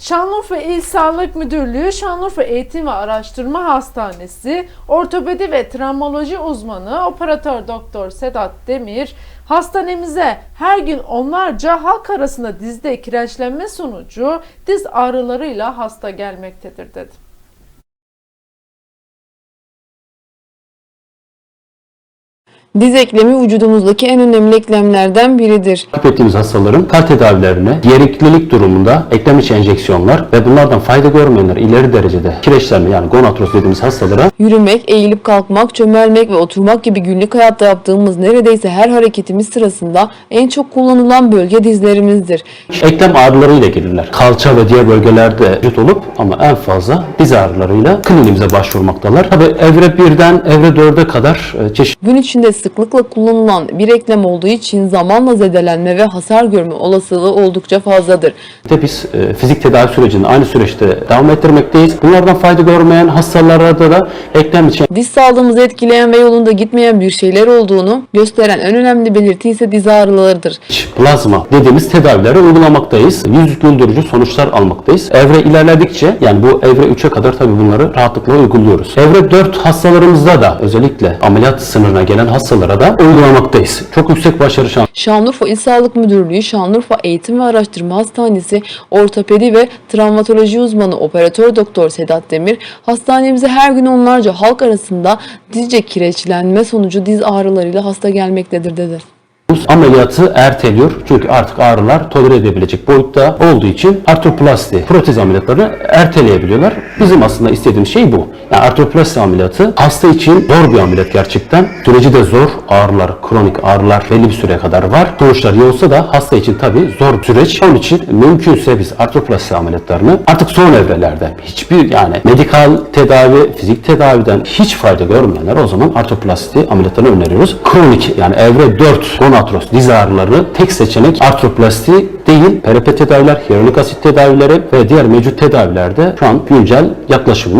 Şanlıurfa İl Sağlık Müdürlüğü, Şanlıurfa Eğitim ve Araştırma Hastanesi, ortopedi ve travmoloji uzmanı operatör doktor Sedat Demir, hastanemize her gün onlarca halk arasında dizde kireçlenme sonucu diz ağrılarıyla hasta gelmektedir dedi. Diz eklemi vücudumuzdaki en önemli eklemlerden biridir. Ettiğimiz hastaların kar tedavilerine gereklilik durumunda eklem içi enjeksiyonlar ve bunlardan fayda görmeyenler ileri derecede kireçlenme yani gonartroz dediğimiz hastalara Yürümek, eğilip kalkmak, çömelmek ve oturmak gibi günlük hayatta yaptığımız neredeyse her hareketimiz sırasında en çok kullanılan bölge dizlerimizdir. eklem ağrılarıyla gelirler. Kalça ve diğer bölgelerde vücut olup ama en fazla diz ağrılarıyla kliniğimize başvurmaktalar. Tabi evre 1'den evre 4'e kadar e, çeşitli Gün içinde sıklıkla kullanılan bir eklem olduğu için zamanla zedelenme ve hasar görme olasılığı oldukça fazladır. de biz e, fizik tedavi sürecini aynı süreçte devam ettirmekteyiz. Bunlardan fayda görmeyen hastalarda da eklem içi Diz sağlığımızı etkileyen ve yolunda gitmeyen bir şeyler olduğunu gösteren en önemli belirti ise diz ağrılarıdır. plazma dediğimiz tedavileri uygulamaktayız. Yüz güldürücü sonuçlar almaktayız. Evre ilerledikçe yani bu evre 3'e kadar tabii bunları rahatlıkla uyguluyoruz. Evre 4 hastalarımızda da özellikle ameliyat sınırına gelen hastalara da uygulamaktayız. Çok yüksek başarı şansı Şanlıurfa İl Sağlık Müdürlüğü, Şanlıurfa Eğitim ve Araştırma Hastanesi, ortopedi ve travmatoloji uzmanı operatör doktor Sedat Demir, hastanemize her gün onlarca halk arasında dizce kireçlenme sonucu diz ağrılarıyla hasta gelmektedir dedi. Ameliyatı erteliyor. Çünkü artık ağrılar tolere edebilecek boyutta olduğu için artroplasti, protez ameliyatlarını erteleyebiliyorlar. Bizim aslında istediğimiz şey bu. Yani artroplasti ameliyatı hasta için zor bir ameliyat gerçekten. Süreci de zor. Ağrılar, kronik ağrılar belli bir süreye kadar var. Sonuçlar iyi olsa da hasta için tabii zor bir süreç. Onun için mümkünse biz artroplasti ameliyatlarını artık son evrelerde hiçbir yani medikal tedavi, fizik tedaviden hiç fayda görmeyenler o zaman artroplasti ameliyatlarını öneriyoruz. Kronik yani evre 4 gonartroz diz ağrıları tek seçenek artroplasti değil. PRP tedaviler, hyaluronik asit tedavileri ve diğer mevcut tedavilerde şu an güncel yaklaşımımız